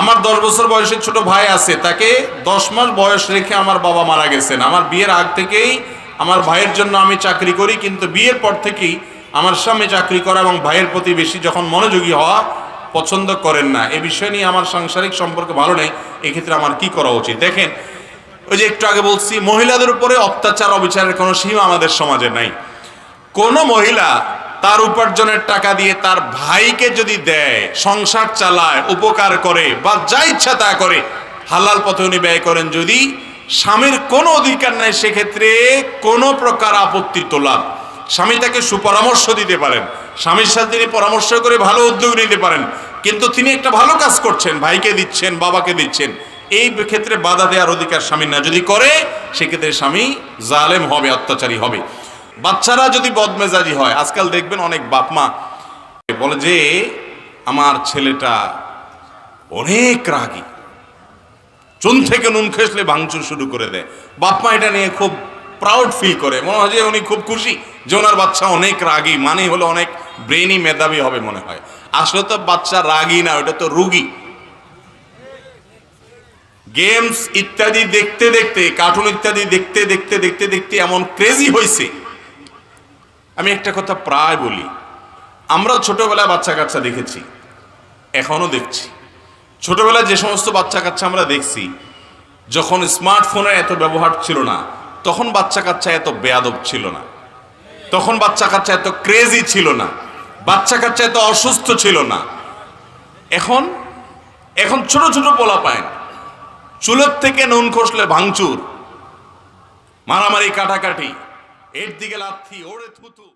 আমার দশ বছর বয়সের ছোট ভাই আছে, তাকে দশ মাস বয়স রেখে আমার বাবা মারা গেছেন। আমার বিয়ের আগ থেকেই আমার ভাইয়ের জন্য আমি চাকরি করি, কিন্তু বিয়ের পর থেকেই আমার স্বামী চাকরি করা এবং ভাইয়ের প্রতি বেশি যখন মনোযোগী হওয়া পছন্দ করেন না। এ বিষয় নিয়ে আমার সাংসারিক সম্পর্ক ভালো নেই, এক্ষেত্রে আমার কি করা উচিত? দেখেন, ওই যে একটু আগে বলছি, মহিলাদের উপরে অত্যাচার, অবিচারের কোনো সীমা আমাদের সমাজে নাই। কোনো মহিলা তার উপার্জনের টাকা দিয়ে তার ভাইকে যদি দেয়, সংসার চালায়, উপকার করে বা যা ইচ্ছা তা করে, হালাল পথে উনি ব্যয় করেন যদি স্বামীর কোনো অধিকার নাই, সেক্ষেত্রে কোনো প্রকার আপত্তি তোলার স্বামী তাকে সুপরামর্শ দিতে পারেন। স্বামীর সাথে তিনি পরামর্শ করে ভালো উদ্যোগ নিতে পারেন। কিন্তু তিনি একটা ভালো কাজ করছেন, ভাইকে দিচ্ছেন, বাবাকে দিচ্ছেন। এই ক্ষেত্রে বাধা দেওয়ার অধিকার স্বামীর না। যদি করে, সেক্ষেত্রে স্বামী জালেম হবে, অত্যাচারী হবে। বাচ্চারা যদি বদমেজাজি হয়, আজকাল দেখবেন অনেক বাপমা বলে যে, আমার ছেলেটা অনেক রাগী। চুন থেকে নুন খেসলে ভাঙচুর শুরু করে দেয়। বাপমা এটা নিয়ে খুব প্রাউড ফিল করে। মনে হয় যে উনি খুব খুশি যে ওনার বাচ্চা অনেক রাগী মানে হলো অনেক ব্রেনি মেধাবী হবে মনে হয়। আসলে তো বাচ্চা রাগী না, ওটা তো রুগী। গেমস ইত্যাদি দেখতে দেখতে কার্টুন ইত্যাদি দেখতে দেখতে দেখতে দেখতে এমন ক্রেজি হয়েছে আমি একটা কথা প্রায় বলি। আমরা ছোটোবেলায় বাচ্চা কাচ্চা দেখেছি, এখনও দেখছি। ছোটোবেলায় যে সমস্ত বাচ্চা কাচ্চা আমরা দেখছি, যখন স্মার্টফোনের এত ব্যবহার ছিল না, তখন বাচ্চা কাচ্চা এত বেয়াদব ছিল না। তখন বাচ্চা কাচ্চা এত ক্রেজি ছিল না। বাচ্চা কাচ্চা এত অসুস্থ ছিল না। এখন এখন ছোট ছোট পোলা পায় চুলের থেকে নুন খসলে ভাঙচুর, মারামারি, কাটাকাটি। এর দিকে লাথি ওরে থুতু।